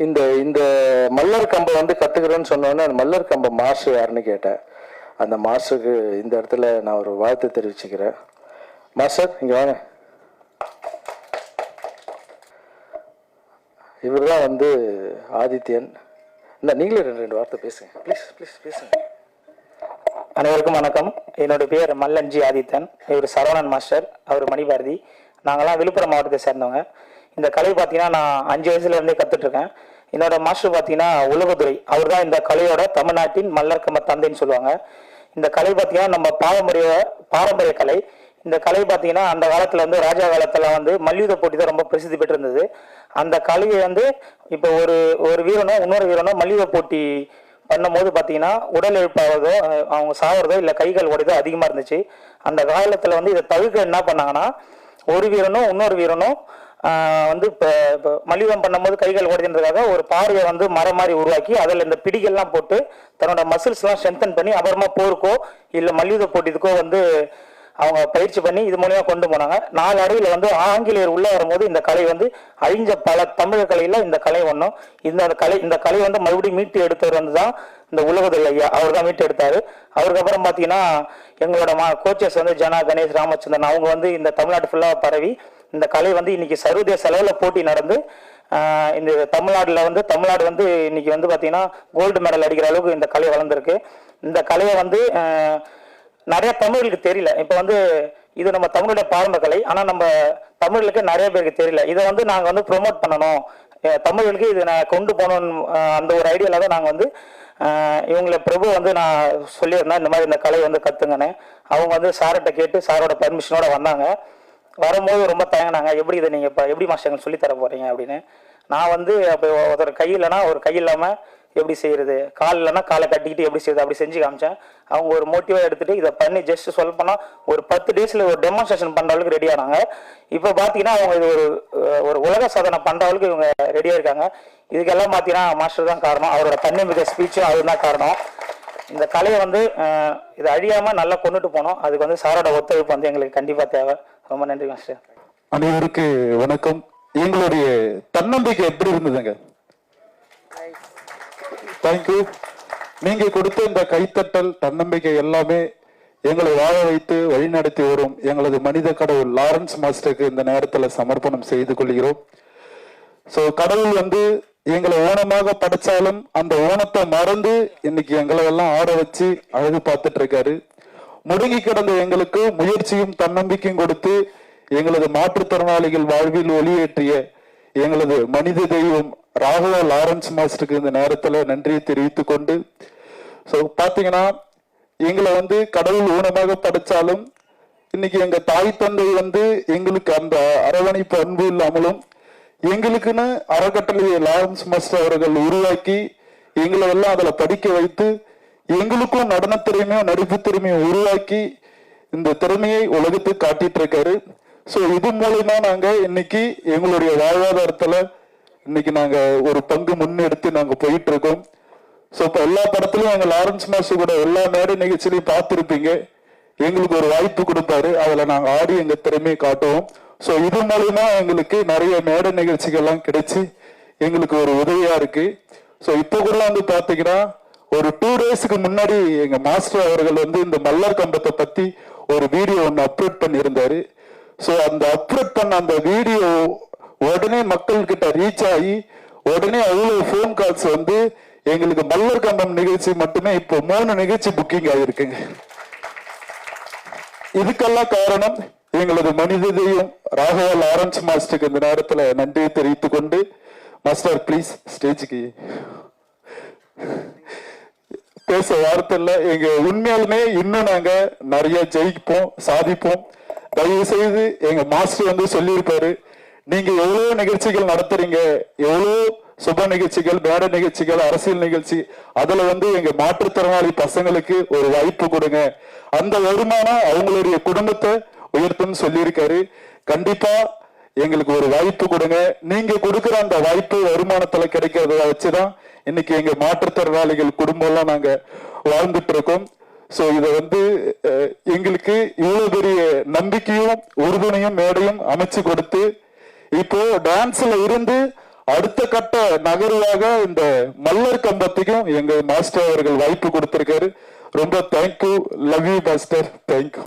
இந்த இந்த மல்லர் கம்பை வந்து கத்துக்கிறேன்னு சொன்னோன்னே அந்த மல்லர் கம்பை மாஸ்டர் யாருன்னு கேட்டேன். அந்த மாஸ்டருக்கு இந்த இடத்துல நான் ஒரு வாழ்த்து தெரிவிச்சுக்கிறேன். மாஸ்டர் இங்க வாங்க. இவர் தான் வந்து ஆதித்யன். இந்த நீங்களே ரெண்டு ரெண்டு வார்த்தை பேசுங்க. ப்ளீஸ் ப்ளீஸ் பேசுங்க. அனைவருக்கும் வணக்கம். என்னோட பேர் மல்லன்ஜி ஆதித்தன் இவர் சரவணன் மாஸ்டர். அவர் மணிபாரதி. நாங்கெல்லாம் விழுப்புரம் மாவட்டத்தை சேர்ந்தவங்க. இந்த கலை பார்த்தீங்கன்னா நான் அஞ்சு வயசுல இருந்தே கத்துட்டு என்னோட மாஸ்டர் பார்த்தீங்கன்னா உலகத்துறை அவர் தான் இந்த கலையோட தமிழ்நாட்டின் மல்லர்கம தந்தைன்னு சொல்லுவாங்க. இந்த கலை பார்த்தீங்கன்னா நம்ம பாரம்பரிய பாரம்பரிய கலை. இந்த கலை பார்த்தீங்கன்னா அந்த காலத்துல வந்து ராஜா காலத்துல வந்து மல்யுத்த போட்டி தான் ரொம்ப பிரசித்தி பெற்றிருந்தது. அந்த கலையை வந்து இப்போ ஒரு ஒரு வீரனோ இன்னொரு வீரனோ மல்யுத்த போட்டி பண்ணும்போது பார்த்தீங்கன்னா உடல் எழுப்பாவதோ அவங்க சாகுறதோ இல்லை கைகள் உடையதோ அதிகமாக இருந்துச்சு. அந்த காலத்தில் வந்து இதை தவிர்க்க என்ன பண்ணாங்கன்னா ஒரு வீரனும் இன்னொரு வீரனும் வந்து இப்போ இப்போ பண்ணும்போது கைகள் உடைதுன்றதுக்காக ஒரு பாறையை வந்து மரம் மாதிரி உருவாக்கி அதில் இந்த பிடிகள்லாம் போட்டு தன்னோட மசில்ஸ்லாம் ஸ்ட்ரென்தன் பண்ணி அப்புறமா போருக்கோ இல்லை மல்யுத போட்டிக்கோ வந்து அவங்க பயிற்சி பண்ணி இது மூலியமாக கொண்டு போனாங்க. நாலு அடையில வந்து ஆங்கிலேயர் உள்ளே வரும்போது இந்த கலை வந்து அழிஞ்ச பல தமிழ் கலையில் இந்த கலை ஒன்றும் இந்த கலை இந்த கலை வந்து மறுபடியும் மீட்டு எடுத்தவர் வந்து தான் இந்த உலகத்தில் ஐயா. அவர் தான் மீட்டு எடுத்தார். அவருக்கப்புறம் பார்த்தீங்கன்னா எங்களோட மா கோச்சஸ் வந்து ஜனா கணேஷ் ராமச்சந்திரன் அவங்க வந்து இந்த தமிழ்நாட்டு ஃபுல்லாக பரவி இந்த கலை வந்து இன்னைக்கு சர்வதேச அளவில் போட்டி நடந்து இந்த தமிழ்நாட்டில் வந்து தமிழ்நாடு வந்து இன்னைக்கு வந்து பார்த்தீங்கன்னா கோல்டு மெடல் அடிக்கிற அளவுக்கு இந்த கலை வளர்ந்துருக்கு. இந்த கலையை வந்து நிறைய தமிழர்களுக்கு தெரியல. இப்போ வந்து இது நம்ம தமிழுடைய பாரம்ப கலை. ஆனால் நம்ம தமிழுக்கு நிறைய பேருக்கு தெரியல. இதை வந்து நாங்கள் வந்து ப்ரொமோட் பண்ணணும். தமிழர்களுக்கு இதை நான் கொண்டு போகணும் அந்த ஒரு ஐடியாவில் தான் நாங்கள் வந்து இவங்களை பிரபு வந்து நான் சொல்லியிருந்தேன். இந்த மாதிரி இந்த கலை வந்து கற்றுங்கன்னு அவங்க வந்து சார்கிட்ட கேட்டு சாரோட பர்மிஷனோட வந்தாங்க. வரும்போது ரொம்ப தயங்கினாங்க. எப்படி இதை நீங்கள் இப்போ எப்படி மாஸ்டர் எங்களுக்கு சொல்லித்தர போகிறீங்க அப்படின்னு. நான் வந்து அப்போ ஒருத்தர் கை இல்லைனா ஒரு கை இல்லாமல் எப்படி செய்யறது? கால் இல்லைன்னா காலை கட்டிக்கிட்டு எப்படி செய்யறது? அப்படி செஞ்சு காமிச்சேன். அவங்க ஒரு மோட்டிவாக எடுத்துகிட்டு இதை பண்ணி ஜஸ்ட் சொல்ல போனால் ஒரு பத்து டேஸில் ஒரு டெமான்ஸ்ட்ரேஷன் பண்ணுற அளவுக்கு ரெடி ஆனாங்க. இப்போ பார்த்தீங்கன்னா அவங்க இது ஒரு ஒரு உலக சாதனை பண்ணுற அளவுக்கு இவங்க ரெடியாக இருக்காங்க. இதுக்கெல்லாம் பார்த்தீங்கன்னா மாஸ்டர் தான் காரணம். அவரோட தன்னம்பிக்கை ஸ்பீச்சும் அவர் தான் காரணம். இந்த கலையை வந்து இதை இது அழியாமல் நல்லா கொண்டுட்டு போனோம். அதுக்கு வந்து சாரோட ஒத்துழைப்பு வந்து எங்களுக்கு கண்டிப்பாக தேவை. ரொம்ப நன்றி மாஸ்டர். அனைவருக்கு வணக்கம். எங்களுடைய தன்னம்பிக்கை எப்படி இருந்ததுங்க? தேங்க்யூ நீங்க கொடுத்த இந்த கைத்தட்டல் தன்னம்பிக்கை எல்லாமே எங்களை வாழ வைத்து வழிநடத்தி வரும் எங்களது மனித கடவுள் லாரன்ஸ் மாஸ்டருக்கு இந்த நேரத்துல சமர்ப்பணம் செய்து கொள்கிறோம். சோ கடவுள் வந்து எங்களை ஓணமாக படைச்சாலும் அந்த ஓணத்தை மறந்து இன்னைக்கு எங்களை எல்லாம் ஆட வச்சு அழகு பார்த்துட்டு இருக்காரு. முடங்கி கிடந்த எங்களுக்கு முயற்சியும் தன்னம்பிக்கையும் கொடுத்து எங்களது மாற்றுத்திறனாளிகள் வாழ்வில் ஒளியேற்றிய எங்களது மனித தெய்வம் ராகவா லாரன்ஸ் மாஸ்டருக்கு இந்த நேரத்துல நன்றியை தெரிவித்து கொண்டு ஸோ பாத்தீங்கன்னா எங்களை வந்து கடவுள் ஊனமாக படைச்சாலும் இன்னைக்கு எங்க தாய் தந்தை வந்து எங்களுக்கு அந்த அரவணைப்பு அன்பு இல்லாமலும் எங்களுக்குன்னு அறக்கட்டளையை லாரன்ஸ் மாஸ்டர் அவர்கள் உருவாக்கி எங்களை எல்லாம் அதில் படிக்க வைத்து எங்களுக்கும் நடன திறமையும் நடிப்பு திறமையும் உருவாக்கி இந்த திறமையை உலகத்துக்கு காட்டிட்டு இருக்காரு ஸோ இது மூலயமா நாங்க இன்னைக்கு எங்களுடைய வாழ்வாதாரத்துல இன்னைக்கு நாங்க ஒரு பங்கு முன்னெடுத்து நாங்க போயிட்டு இருக்கோம் ஸோ இப்போ எல்லா படத்துலையும் எங்க லாரன்ஸ் மாஸ்டர் கூட எல்லா மேடை நிகழ்ச்சியிலையும் பார்த்துருப்பீங்க. எங்களுக்கு ஒரு வாய்ப்பு கொடுப்பாரு. அதில் நாங்கள் ஆடி எங்கள் திறமையை காட்டுவோம். ஸோ இது மூலயமா எங்களுக்கு நிறைய மேடை நிகழ்ச்சிகள்லாம் கிடைச்சி எங்களுக்கு ஒரு உதவியா இருக்கு. ஸோ இப்போ கூட வந்து பார்த்தீங்கன்னா ஒரு டூ டேஸ்க்கு முன்னாடி எங்க மாஸ்டர் அவர்கள் வந்து இந்த மல்லர் கம்பத்தை பத்தி ஒரு வீடியோ ஒன்று அப்லோட் பண்ணியிருந்தாரு. ஸோ அந்த அப்லோட் பண்ண அந்த வீடியோ உடனே மக்கள்கிட்ட ரீச் ஆகி உடனே அவ்வளோ ஃபோன் கால்ஸ் வந்து எங்களுக்கு மல்லர் கம்பம் நிகழ்ச்சி மட்டுமே இப்போ மூணு நிகழ்ச்சி புக்கிங் ஆகிருக்குங்க இதுக்கெல்லாம் காரணம் எங்களது மனித தெய்வம் ராகவா லாரன்ஸ் மாஸ்டருக்கு இந்த நேரத்தில் நன்றியை தெரிவித்துக் கொண்டு மாஸ்டர் ப்ளீஸ் ஸ்டேஜுக்கு பேச வார்த்தை இல்லை. எங்க உண்மையாலுமே இன்னும் நாங்க நிறைய ஜெயிப்போம் சாதிப்போம். தயவு செய்து எங்க மாஸ்டர் வந்து சொல்லியிருப்பாரு நீங்க எவ்வளவு நிகழ்ச்சிகள் நடத்துறீங்க? எவ்வளவு சுப நிகழ்ச்சிகள் மேடை நிகழ்ச்சிகள் அரசியல் நிகழ்ச்சி அதுல வந்து எங்க மாற்றுத்திறனாளி பசங்களுக்கு ஒரு வாய்ப்பு கொடுங்க. அந்த வருமானம் அவங்களுடைய குடும்பத்தை உயர்த்தும் சொல்லியிருக்காரு. கண்டிப்பா எங்களுக்கு ஒரு வாய்ப்பு கொடுங்க. நீங்க கொடுக்கிற அந்த வாய்ப்பு வருமானத்துல கிடைக்கிறத வச்சுதான் இன்னைக்கு எங்க மாற்றுத்திறனாளிகள் குடும்பம் எல்லாம் நாங்க வாழ்ந்துட்டு இருக்கோம் சோ இத வந்து எங்களுக்கு இவ்வளவு பெரிய நம்பிக்கையும் உறுதுணையும் மேடையும் அமைச்சு கொடுத்து இப்போ டான்ஸ்ல இருந்து அடுத்த கட்ட நகர்வாக இந்த மல்லர் கம்பத்துக்கும் எங்க மாஸ்டர் அவர்கள் வாய்ப்பு கொடுத்திருக்காரு. ரொம்ப thank you love you master thank you